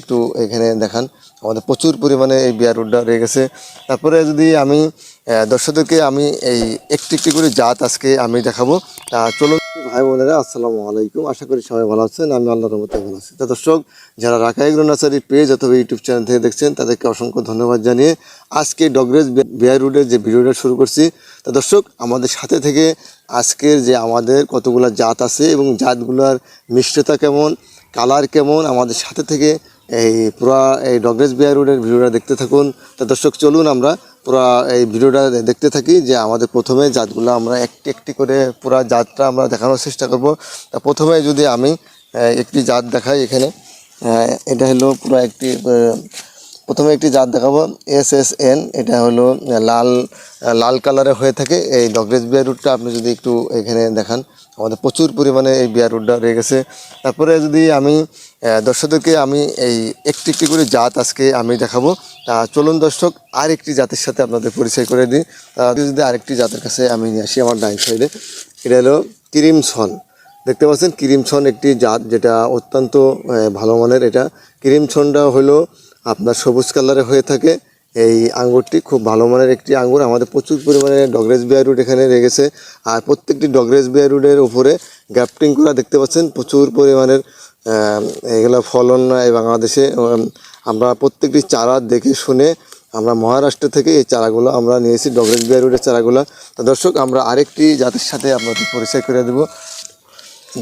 একটু এখানে দেখান। আমাদের প্রচুর পরিমাণে এই বিয়ার রুটটা রয়ে গেছে। তারপরে যদি আমি দর্শকদেরকে আমি এই একটি একটি করে জাত আজকে আমি দেখাবো। তা চলুন। ভাই বোনেরা, আসসালামু আলাইকুম। আশা করি সবাই ভালো আছেন। আমি আল্লাহর রহমতে ভালো আছি। তা দর্শক, যারা রাখা এগ্রো নার্সারি পেজ অথবা ইউটিউব চ্যানেল থেকে দেখছেন, তাদেরকে অসংখ্য ধন্যবাদ জানিয়ে আজকে ডগরেজ বিয়ার রুটের যে ভিডিওটা শুরু করছি। তা দর্শক, আমাদের সাথে থেকে আজকের যে আমাদের কতগুলো জাত আছে এবং জাতগুলোর মিষ্টতা কেমন, কালার কেমন, আমাদের সাথে থেকে এই পুরা এই ডগরেজ বিয়ার রোডের ভিডিওটা দেখতে থাকুন। তা দর্শক, চলুন আমরা পুরা এই ভিডিওটা দেখতে থাকি যে আমাদের প্রথমে জাতগুলো আমরা একটি একটি করে পুরা জাতটা আমরা দেখানোর চেষ্টা করব। তা প্রথমে যদি আমি একটি জাত দেখাই এখানে এটা হলো পুরো একটি প্রথমে একটি জাত দেখাবো, এস এস এন, এটা হলো লাল লাল কালারে হয়ে থাকে। এই ডগরেজ বিয়ার রুটটা আপনি যদি একটু এখানে দেখান। আমাদের প্রচুর পরিমাণে এই বিয়ার রুটটা রয়ে গেছে। তারপরে যদি আমি দর্শকদেরকে আমি এই একটি একটি করে জাত আজকে আমি দেখাবো, তা চলুন দর্শক, আরেকটি জাতের সাথে আপনাদের পরিচয় করে দিই। যদি আরেকটি জাতের কাছে আমি নিয়ে আসি আমার ডাইন সাইডে, এটা হলো ক্রিমসন দেখতে পাচ্ছেন, ক্রিমছন একটি জাত যেটা অত্যন্ত ভালো মানের এটা। ক্রিমছনটা হলো আপনার সবুজ কালারে হয়ে থাকে এই আঙ্গুরটি খুব ভালো মানের একটি আঙ্গুর। আমাদের প্রচুর পরিমাণে ডগরেজ বিয়ার রুট এখানে রেগেছে আর প্রত্যেকটি ডগরেজ বিয়ার রুটের উপরে গ্যাপটিং করা দেখতে পাচ্ছেন। প্রচুর পরিমাণের এগুলো ফলন এই বাংলাদেশে। আমরা প্রত্যেকটি চারা দেখে শুনে আমরা মহারাষ্ট্র থেকে এই চারাগুলো আমরা নিয়েছি, ডগরেজ বিয়ার রুটের চারাগুলো। তো দর্শক, আমরা আরেকটি জাতের সাথে আপনাদের পরিচয় করে দেবো।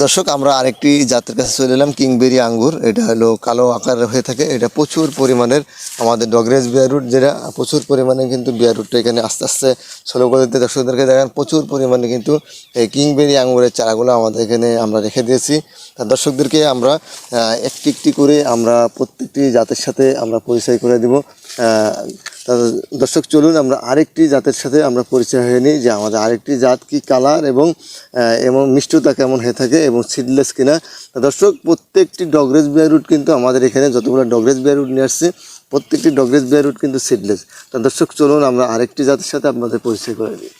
দর্শক, আমরা আরেকটি জাতের কাছে চলে এলাম, কিংবেরি আঙ্গুর। এটা হলো কালো আকারের হয়ে থাকে। এটা প্রচুর পরিমাণের আমাদের ডগরেজ বিয়ার রুট যেটা, প্রচুর পরিমাণে কিন্তু বিয়ার রুটটা এখানে আস্তে আস্তে ষোলো করে দিতে দর্শকদেরকে দেখেন। প্রচুর পরিমাণে কিন্তু এই কিংবেরি আঙ্গুরের চারাগুলো আমাদের এখানে আমরা রেখে দিয়েছি। তা দর্শকদেরকে আমরা একটি একটি করে আমরা প্রত্যেকটি জাতের সাথে আমরা পরিচয় করে দিব। দর্শক, চলুন আমরা আরেকটি জাতের সাথে আমরা পরিচয় হয়ে নিই যে আমাদের আরেকটি জাত কি কালার এবং এবং মিষ্টতা কেমন হয়ে থাকে এবং সিডলেস কিনা। দর্শক, প্রত্যেকটি ডগরেজ রুট কিন্তু আমাদের এখানে যতগুলো ডগরেজ রুট নিয়ে আসছে, প্রত্যেকটি ডগরেজ রুট কিন্তু সিডলেস তা দর্শক, চলুন আমরা আরেকটি জাতের সাথে আপনাদের পরিচয় করে দিই।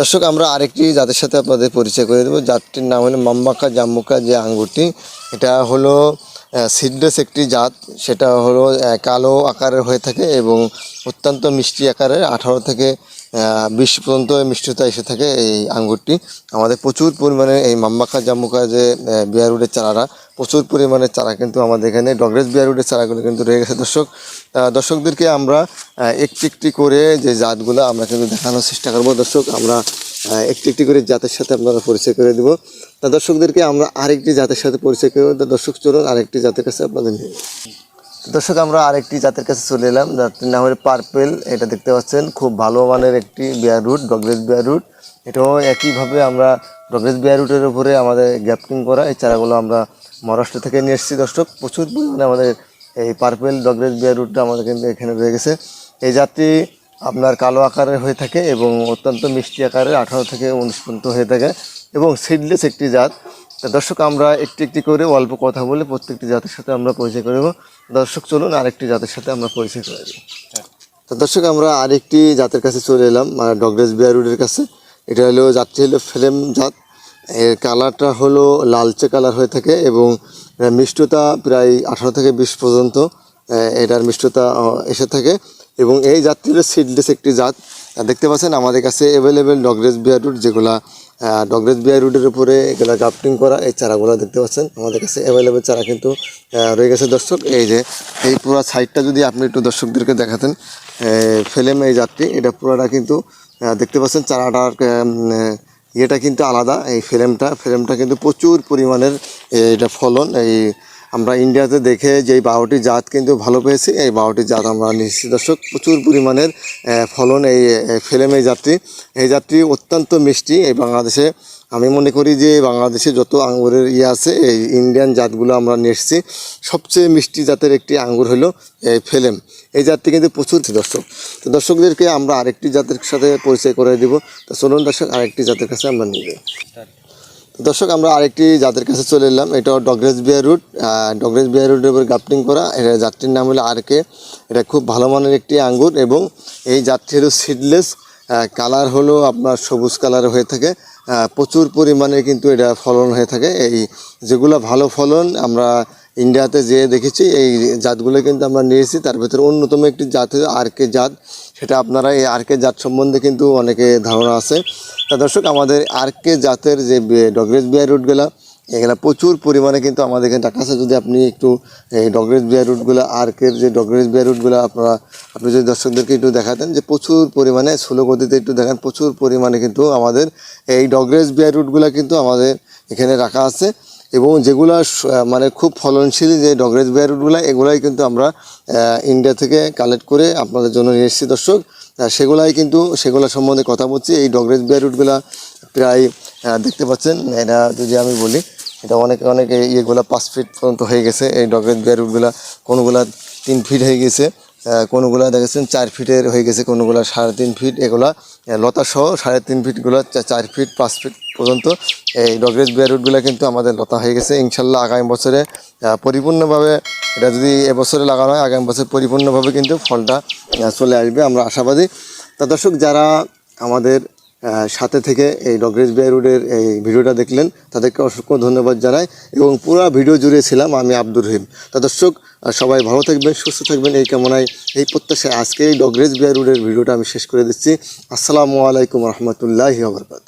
দর্শক, আমরা আরেকটি জাতের সাথে আপনাদের পরিচয় করে দেবো। জাতটির নাম হলো মাম্বাকা জাম্বুকা যে আঙ্গুরটি, এটা হলো সিডলেস একটি জাত। সেটা হলো কালো আকারের হয়ে থাকে এবং অত্যন্ত মিষ্টি আকারের। আঠারো থেকে বিশ পর্যন্ত মিষ্টতা এসে থাকে এই আঙ্গুরটি। আমাদের প্রচুর পরিমাণে এই মাম্বাকা জাম্বুকা যে বিয়ারুডের চারারা, প্রচুর পরিমাণে চারা কিন্তু আমাদের এখানে, ডগরেজ বিয়ারুডের চারাগুলো কিন্তু রয়ে গেছে। দর্শক দর্শকদেরকে আমরা একটি একটি করে যে জাতগুলো আমরা কিন্তু দেখানোর চেষ্টা করব। দর্শক, আমরা একটি একটি করে জাতের সাথে আপনারা পরিচয় করে দেবো। তা দর্শকদেরকে আমরা আরেকটি জাতের সাথে পরিচয় করে দর্শক, চলুন আরেকটি জাতের কাছে আপনাদের নিয়ে দর্শক, আমরা আরেকটি জাতের কাছে চলে এলাম। যার নাম হলো পার্পেল। এটা দেখতে পাচ্ছেন, খুব ভালো মানের একটি বিয়ার রুট ডগরেজ বিয়ার রুট। এটাও একইভাবে আমরা ডগরেজ বিয়ার রুটের উপরে আমাদের গ্যাপটিং করা এই চারাগুলো আমরা মহারাষ্ট্র থেকে নিয়ে এসেছি। দর্শক, প্রচুর পরিমাণে আমাদের এই পার্পেল ডগরেজ বিয়ার রুটটা আমাদের কিন্তু এখানে রয়ে গেছে। এই জাতটি আপনার কালো আকারের হয়ে থাকে এবং অত্যন্ত মিষ্টি আকারের, আঠারো থেকে উনিশ পর্যন্ত হয়ে থাকে এবং সিডলেস একটি জাত। দর্শক, আমরা একটি একটি করে অল্প কথা বলে প্রত্যেকটি জাতের সাথে আমরা পরিচয় করে দেবো দর্শক, চলুন আরেকটি জাতের সাথে আমরা পরিচয় করে দিই। তো দর্শক, আমরা আরেকটি জাতের কাছে চলে এলাম মানে ডগরেজ বিয়ারুডের কাছে। এটা হলো, জাতটি হলো ফ্লেম জাত। এর কালারটা হলো লালচে কালার হয়ে থাকে এবং মিষ্টতা প্রায় আঠারো থেকে বিশ পর্যন্ত এটার মিষ্টতা এসে থাকে। এবং এই জাতটি হলো সিডলেস একটি জাত দেখতে পাচ্ছেন আমাদের কাছে অ্যাভেলেবেল ডগরেজ বিয়ারুড যেগুলা আহ, ডগরেজ বিয়ারুডের উপরে এগুলা গ্রাফটিং করা এই চারাগুলো দেখতে পাচ্ছেন। আমাদের কাছে অ্যাভেলেবেল চারা কিন্তু রয়ে গেছে দর্শক। এই যে এই পুরো সাইডটা যদি আপনি একটু দর্শকদেরকে দেখাতেন ফেলেম এই জাতটি এটা পুরোটা কিন্তু দেখতে পাচ্ছেন চারাটার ইয়েটা কিন্তু আলাদা এই ফ্রেমটা ফ্রেমটা কিন্তু প্রচুর পরিমাণের এটা ফলন এই আমরা ইন্ডিয়াতে দেখে যে বারোটি জাত কিন্তু ভালো পেয়েছি। এই বারোটি জাত আমরা নিচ্ছি দর্শক, প্রচুর পরিমাণের ফলন এই ফেলেম এই জাতটি। এই জাতটি অত্যন্ত মিষ্টি। এই বাংলাদেশে আমি মনে করি যে বাংলাদেশে যত আঙ্গুরের ইয়ে আছে, এই ইন্ডিয়ান জাতগুলো আমরা নিয়ে এসেছি। সবচেয়ে মিষ্টি জাতের একটি আঙ্গুর হলো এই ফেলেম। এই জাতটি কিন্তু প্রচুর দর্শক। তো দর্শকদেরকে আমরা আরেকটি জাতের সাথে পরিচয় করে দিব। তো চলুন দর্শক, আরেকটি জাতের কাছে আমরা নিয়ে যাই। দর্শক, আমরা আরেকটি জাতের কাছে চলে এলাম। এটা ডগরেজ বিয়ার রুট। ডগরেজ বিয়ার রুটের উপর গ্রাফটিং করা। এটা জাতটির নাম হলো আরকে। এটা খুব ভালো মানের একটি আঙ্গুর এবং এই জাতটি হলো সিডলেস কালার হলো আপনার সবুজ কালার হয়ে থাকে। প্রচুর পরিমাণে কিন্তু এটা ফলন হয়ে থাকে। এই যেগুলো ভালো ফলন, আমরা ইন্ডিয়াতে যেয়ে দেখেছি, এই জাতগুলো কিন্তু আমরা নিয়েছি। তার ভিতরে অন্যতম একটি জাত আরকে জাত। সেটা আপনারা এই আরকে জাত সম্বন্ধে কিন্তু অনেকে ধারণা আছে। তা দর্শক, আমাদের আরকে জাতের যে ডগরেজ বিয়ার রুটগুলা এগুলা প্রচুর পরিমাণে কিন্তু আমাদের এখানে টাকা আছে। যদি আপনি একটু এই ডগরেজ বিয়ার রুটগুলো আর্কের যে ডগরেজ বিয়ার রুটগুলো আপনারা, আপনি যদি দর্শকদেরকে একটু দেখাতেন যে প্রচুর পরিমাণে স্লো গতিতে একটু দেখেন, প্রচুর পরিমাণে কিন্তু আমাদের এই ডগরেজ বিয়ার রুটগুলো কিন্তু আমাদের এখানে রাখা আছে। এবং যেগুলো মানে খুব ফলনশীল যে ডগরেজ বিয়ার রুটগুলো এগুলাই কিন্তু আমরা ইন্ডিয়া থেকে কালেক্ট করে আপনাদের জন্য নিয়ে এসেছি দর্শক। সেগুলাই কিন্তু সেগুলো সম্বন্ধে কথা বলছি। এই ডগরেজ বিয়ার রুটগুলো প্রায় দেখতে পাচ্ছেন এটা যদি আমি বলি এটা অনেক অনেক ইয়েগুলো পাঁচ ফিট পর্যন্ত হয়ে গেছে। এই ডগরেজ বিয়ার রুটগুলো কোনোগুলা তিন ফিট হয়ে গেছে কোনোগুলা দেখেছেন চার ফিটের হয়ে গেছে কোনোগুলা সাড়ে তিন ফিট এগুলা আহ, লতা সহ সাড়ে তিন ফিটগুলো চার ফিট পাঁচ ফিট পর্যন্ত, এই ডগরেজ বিয়ার রুটগুলো কিন্তু আমাদের লতা হয়ে গেছে। ইনশাল্লাহ আগামী বছরে পরিপূর্ণভাবে এটা যদি এবছরে লাগানো হয়, আগামী বছর পরিপূর্ণভাবে কিন্তু ফলটা চলে আসবে। আমরা আশাবাদী। তা দর্শক, যারা আমাদের সাথে থেকে এই ডগরেজ বিয়ার রোডের এই ভিডিওটা দেখলেন, তাদেরকে অসংখ্য ধন্যবাদ জানাই এবং পুরো ভিডিও জুড়ে ছিলাম আমি আব্দুর রহিম। তা দর্শক সবাই ভালো থাকবেন, সুস্থ থাকবেন। এই কামনায়, এই প্রত্যাশায় আজকে এই ডগরেজ বিয়ার রোডের ভিডিওটা আমি শেষ করে দিচ্ছি। আসসালামু আলাইকুম রহমতুল্লাহি আবরকাত